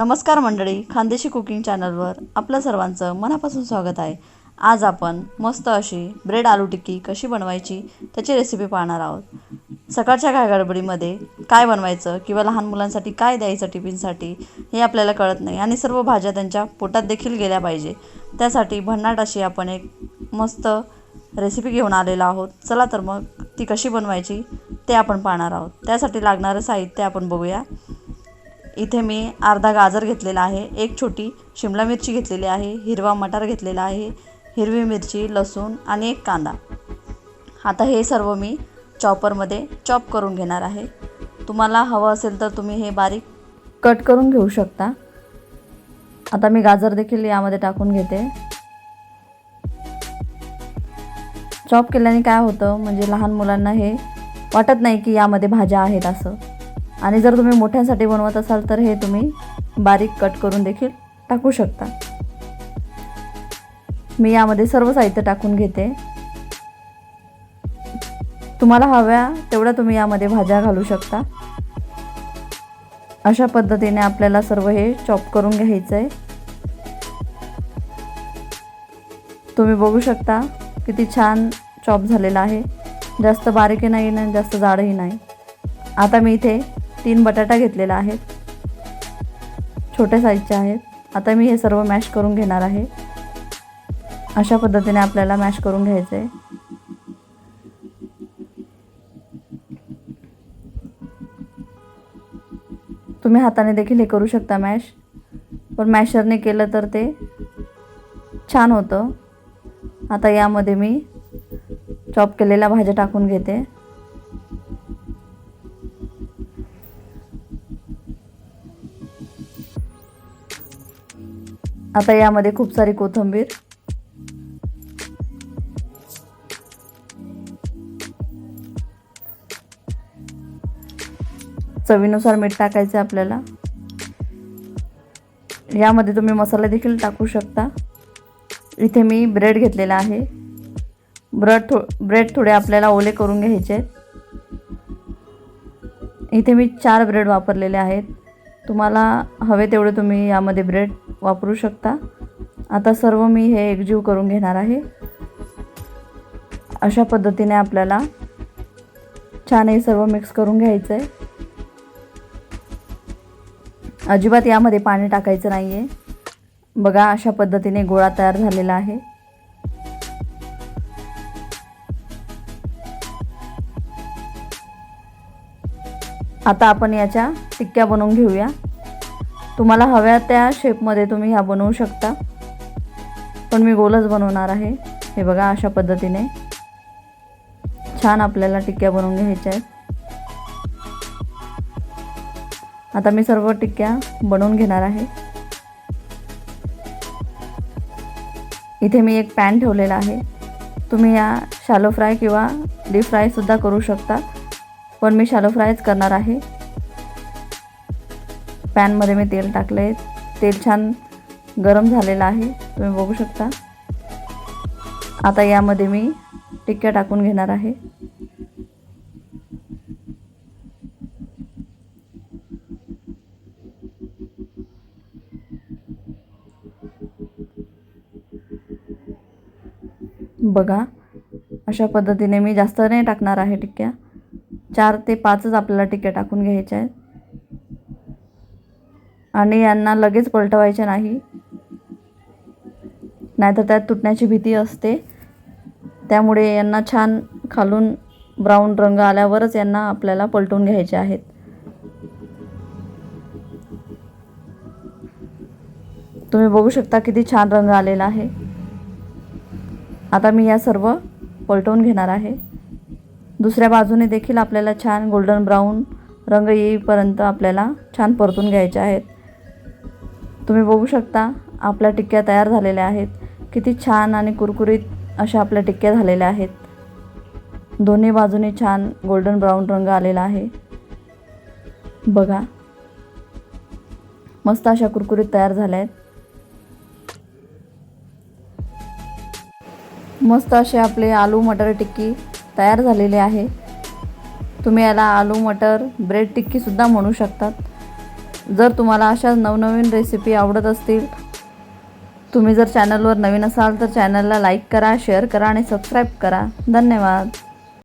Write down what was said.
नमस्कार मंडळी खानदेशी कुकिंग चॅनलवर आपलं सर्वांचं मनापासून स्वागत आहे. आज आपण मस्त अशी ब्रेड आलू टिक्की कशी बनवायची त्याची रेसिपी पाहणार आहोत. सकाळच्या काय गडबडीमध्ये काय बनवायचं किंवा लहान मुलांसाठी काय द्यायचं टिफिनसाठी हे आपल्याला कळत नाही आणि सर्व भाज्या त्यांच्या पोटात देखील गेल्या पाहिजे. त्यासाठी भन्नाट अशी आपण एक मस्त रेसिपी घेऊन आलेलो आहोत. चला तर मग ती कशी बनवायची ते आपण पाहणार आहोत. त्यासाठी लागणारं साहित्य आपण बघूया. इथे मी अर्धा गाजर घेतलेला आहे एक छोटी शिमला मिरची घेतलेली आहे हिरवा मटार घेतलेला आहे हिरवी मिरची लसूण आणि एक कांदा. आता हे सर्व मी चॉपरमध्ये चॉप करून घेणार आहे. तुम्हाला हवं असेल तर तुम्ही हे बारीक कट करून घेऊ शकता. आता मी गाजर देखील यामध्ये टाकून घेते. चॉप केल्याने काय होतं म्हणजे लहान मुलांना हे वाटत नाही की यामध्ये भाज्या आहेत असं. आणि जर तुम्ही मोठ्यांसाठी बनवत असाल तर हे तुम्ही बारीक कट करून देखील टाकू शकता. मी यामध्ये सर्व साहित्य टाकून घेते. तुम्हाला हव्या तेवढ्या तुम्ही यामध्ये भाज्या घालू शकता. अशा पद्धतीने आपल्याला सर्व हे चॉप करून घ्यायचं आहे तुम्ही बघू शकता किती छान चॉप झालेला आहे. जास्त बारीकही नाही आणि जास्त जाडही नाही. आता मी इथे तीन बटाटा घेतलेला आहेत छोट्या साईजच्या आहेत. आता मी हे सर्व मॅश करून घेणार आहे. अशा पद्धतीने आपल्याला मॅश करून घ्यायचं आहे. तुम्ही हाताने देखील हे करू शकता मॅश पण मॅशरने केलं तर ते छान होतं. आता यामध्ये मी चॉप केलेल्या भाज्या टाकून घेते. आता यामध्ये खूप सारी कोथिंबीर. चवीनुसार मीठ टाकायचं आहे आपल्याला. यामध्ये तुम्ही मसाला देखील टाकू शकता. इथे मी ब्रेड घेतलेला आहे. ब्रेड थो ब्रेड थोडे आपल्याला ओले करून घ्यायचे आहेत. इथे मी चार ब्रेड वापरलेले आहेत. तुम्हाला हवे तेवढे तुम्ही यामध्ये ब्रेड वापरू शकता. आता सर्व मी हे एकजीव करून घेणार आहे. अशा पद्धतीने आपल्याला छान हे सर्व मिक्स करून घ्यायचं आहे अजिबात यामध्ये पाणी टाकायचं नाही आहे बघा अशा पद्धतीने गोळा तयार झालेला आहे. आता आपण याच्या टिक्क्या बनवून घेऊया. तुम्हाला हव्या त्या शेपमध्ये तुम्ही ह्या बनवू शकता. पण मी गोलच बनवणार आहे. हे बघा अशा पद्धतीने. छान आपल्याला टिक्क्या बनवून घ्यायच्या आहेत. आता मी सर्व टिक्क्या बनवून घेणार आहे. इथे मी एक पॅन ठेवलेला आहे. तुम्ही या शालो फ्राय किंवा डीप फ्रायसुद्धा करू शकता. पण मी शालो फ्रायच करणार आहे. पॅनमध्ये मी तेल टाकलं आहे तेल छान गरम झालेलं आहे. तुम्ही बघू शकता. आता यामध्ये मी टिक्क्या टाकून घेणार आहे. बघा अशा पद्धतीने मी जास्त नाही टाकणार आहे टिक्क्या. चार ते पाचच आपल्याला टिक्क्या टाकून घ्यायच्या आहेत. आणि यांना लगेच पलटवायचे नाही. नाहीतर त्यात तुटण्याची भीती असते. त्यामुळे यांना छान खालून ब्राऊन रंग आल्यावरच यांना आपल्याला पलटून घ्यायचे आहेत. तुम्ही बघू शकता किती छान रंग आलेला आहे. आता मी या सर्व पलटवून घेणार आहे. दुसऱ्या बाजूने देखील आपल्याला छान गोल्डन ब्राऊन रंग येईपर्यंत आपल्याला छान परतून घ्यायचे आहेत. तुम्ही बघू शकता आपल्या टिक्क्या तयार झालेल्या आहेत. किती छान आणि कुरकुरीत अशा आपल्या टिक्क्या झालेल्या आहेत. दोन्ही बाजूने छान गोल्डन ब्राऊन रंग आलेला आहे. बघा. मस्त अशा कुरकुरीत तयार झाल्या आहेत. मस्त असे आपले आलू मटर टिक्की तयार झालेले आहे. तुम्ही याला आलू मटर ब्रेड टिक्कीसुद्धा म्हणू शकतात. जर तुम्हाला अशा नवनवीन रेसिपी आवडत असतील तुम्ही जर चॅनलवर नवीन असाल तर चॅनलला लाईक करा शेअर करा आणि सबस्क्राईब करा. धन्यवाद.